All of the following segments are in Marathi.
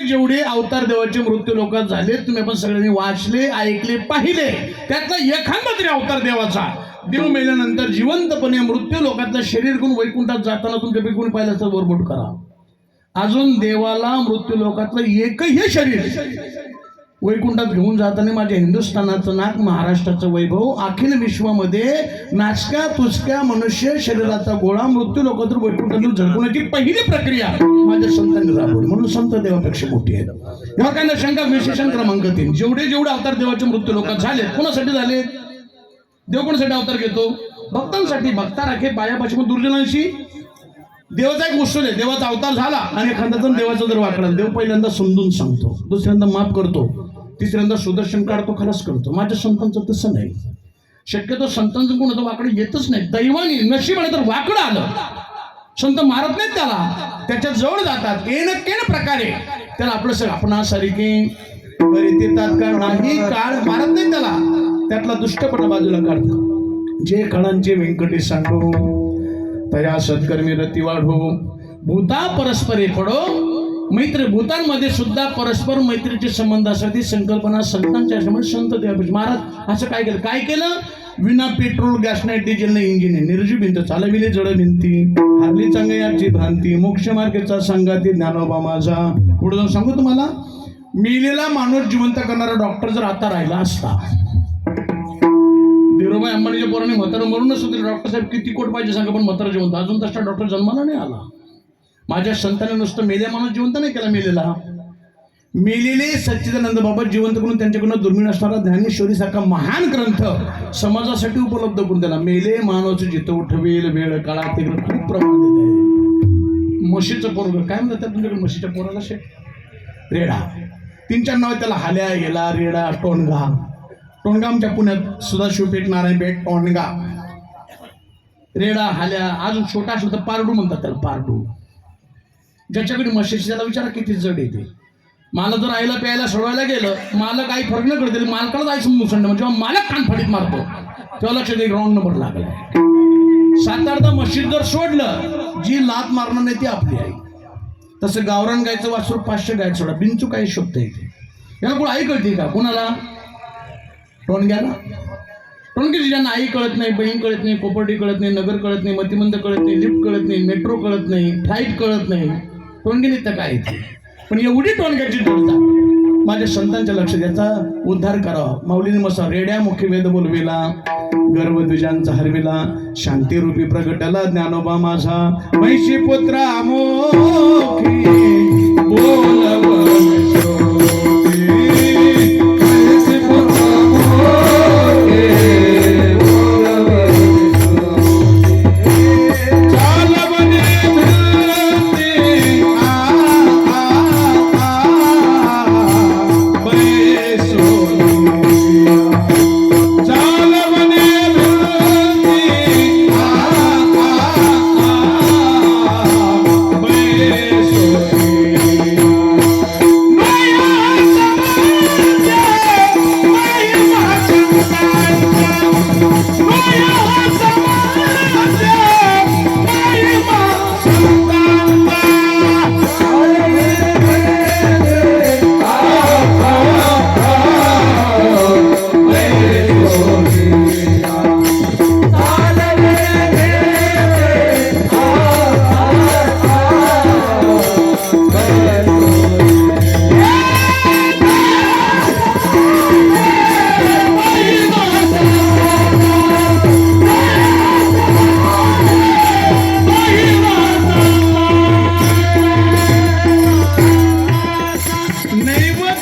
जेवढे अवतार देवाचे मृत्यू लोकात झाले तुम्ही आपण सगळ्यांनी वाचले ऐकले पाहिले. त्यातला एखादा तरी अवतार देवाचा. देव मेल्यानंतर जिवंतपणे मृत्यू लोकातलं शरीर गुण वैकुंठात जाताना तुमच्यापैकी कोणी पाहिलं तर वरबोट करा. अजून देवाला मृत्यू लोकातलं एकही शरीर वैकुंठात घेऊन जाताना माझ्या हिंदुस्थानाचं नाक महाराष्ट्राचं वैभव अखिल विश्वामध्ये नाचक्या तुचक्या मनुष्य शरीराचा गोळा मृत्यू लोकातून वैकुंठातून झळकवण्याची पहिली प्रक्रिया माझ्या संतांनी राबवली. म्हणून संत देवापेक्षा मोठी आहे तेव्हा काय ना शंका विशेषण क्रमांक तीन. जेवढे जेवढे अवतार देवाचे मृत्यू लोकात झाले कोणासाठी झाले? देव कोणासाठी अवतार घेतो? भक्तांसाठी. भक्ता राखे पायापाशी मग दुर्जनांशी. देवाचा एक गोष्ट आहे. देवाचा अवतार झाला आणि एखादा जण देवाचा जर वाकडा देव पहिल्यांदा समजून सांगतो दुसऱ्यांदा माफ करतो तिसऱ्यांदा सुदर्शन काढतो खरंच करतो. माझ्या संतांचं तसं नाही. शक्यतो संतांचं कोण होतं? वाकडं येतच नाही. दैवानी नशिबाने तर वाकडं आलं. संत मारत नाहीत त्याला. त्याच्याजवळ जातात. केन केन प्रकारे. त्याला आपलं आपणा आपणासारखे करीते तात्काळ नाही? काळ मारत नाही त्याला. त्यातला दुष्टपणा बाजूला काढतो. जे काळांचे व्यंकटेश सांगो तया सत्कर्मी रती वाढो भूता परस्परे पडो मैत्री भूतांमध्ये सुद्धा परस्पर मैत्रीचे संबंध संबंधासाठी संकल्पना संतांच्या संत देवापाशी महाराज असं काय केलं? काय केलं? विना पेट्रोल गॅस नाही डिझेल नाही इंजिन आहे निर्जीव भिंत चालविले जड भिंती. हरली चांगयाची भ्रांती. मोक्ष मार्गेचा संगाती ज्ञानोबा माझा. पुढे जाऊन सांगू तुम्हाला मेलेला माणूस जिवंत करणारा डॉक्टर जर आता राहिला असता धीरूभाई अंबानीच्या पोराने म्हातारा मरूनच होतील. डॉक्टर साहेब किती कोट पाहिजे सांगा पण म्हातारा जिवंत. अजून तसा डॉक्टर जन्माला नाही आला. माझ्या संतांनी नुसतं मेल्या माणूस जिवंत नाही केला मेलेला. मेलेले सच्चिदानंद बाबा जिवंत करून त्यांच्याकडून दुर्मिळ असणारा ज्ञानेश्वरी सारखा महान ग्रंथ समाजासाठी उपलब्ध करून दिला. मेले मानवच जिथं उठवेल वेळ काळा ते खूप प्रमाण देत आहे. म्हशीचं पोरग काय म्हणतात तुमच्याकडे म्हशीच्या पोराला शे? रेडा. तीन चार नाव त्याला. हाल्या गेला रेडा टोणगा टोणगामच्या पुण्यात सदाशिव पेठ नारायण पेठ टोणगा. रेडा हाल्या अजून छोटा असेल तर पारडू म्हणतात त्याला पारडू. ज्याच्याकडे मशेशी त्याला विचारा किती जड येते मला जर आईला प्यायला सोडवायला गेलं मालक आई फरक न करते मालकाला जायचं मुसंड म्हणजे मालक कानफडीत मारतो तेव्हा लक्षात येईल रॉंग नंबर लागला सात मशीद जर सोडलं जी लात मारणार नाही ती आपली आई. तसं गावरान गायचं वासरू पाचशे गाय सोडा बिंचू काही शोधता येते याला कोण आई कळते का? कोणाला? टोन घ्या ना. टोणग्याला टोणगी ज्यांना आई कळत नाही बहीण कळत नाही कोपर्डी कळत नाही नगर कळत नाही मतिमंद कळत नाही लिफ्ट कळत नाही मेट्रो कळत नाही फ्लाईट कळत नाही. टोणगी तर काय? पण एवढी टोणग्याची जोडता माझ्या संतांच्या लक्षात याचा उद्धार करावा. माऊलीने मसा रेड्या मुख्य वेद बोलविला गर्भद्विजांचा हरविला शांतीरूपी प्रगटला ज्ञानोबा माझा मैशी पुत्र आमो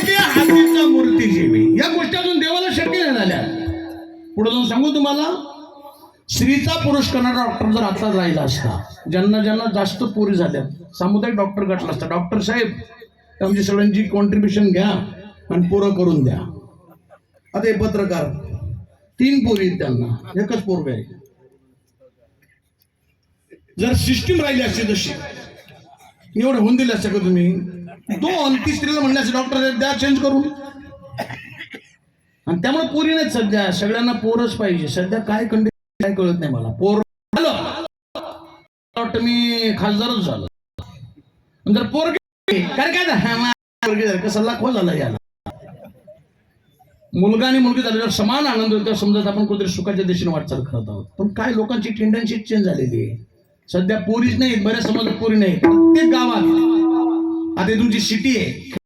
नैवेद्य हातीचा मूर्ती जेवी. या गोष्टी अजून देवाला शक्य नाही झाल्या. पुढे जाऊन सांगू तुम्हाला स्त्रीचा पुरुष करणारा डॉक्टर जर आता राहिला असता ज्यांना ज्यांना जास्त पोरी झाल्या सामुदायिक डॉक्टर गटला असता डॉक्टर साहेब आमची म्हणजे सगळ्यांची कॉन्ट्रीब्युशन घ्या आणि पुरं करून द्या. आता हे पत्रकार तीन पोरी आहेत त्यांना एकच पोरग आहे. जर सिस्टीम राहिली असते तशी एवढं होऊन दिलं असतं का तुम्ही? दोन तिसरीला स्त्रीला असते डॉक्टर द्या चेंज करून. आणि त्यामुळे पोरी नाहीत सध्या सगळ्यांना पोरच पाहिजे. सध्या काय कंडिशन काय कळत नाही मला. पोर झालं. वाटतं मी खासदारच झालो. नंतर पोर काय काय झालं? हा, पोरगी झाला. याला. मुलगा आणि मुलगी झाल्यावर समान आनंद होतो. समजा आपण कुठेतरी सुखाच्या दिशेने वाटचाल करत आहोत. पण काय लोकांची टेंडन्सी चेंज झालेली आहे? सध्या पोरीच नाहीत बऱ्याच समाजात पोरी नाहीत. प्रत्येक गावात आता तुमची सिटी आहे.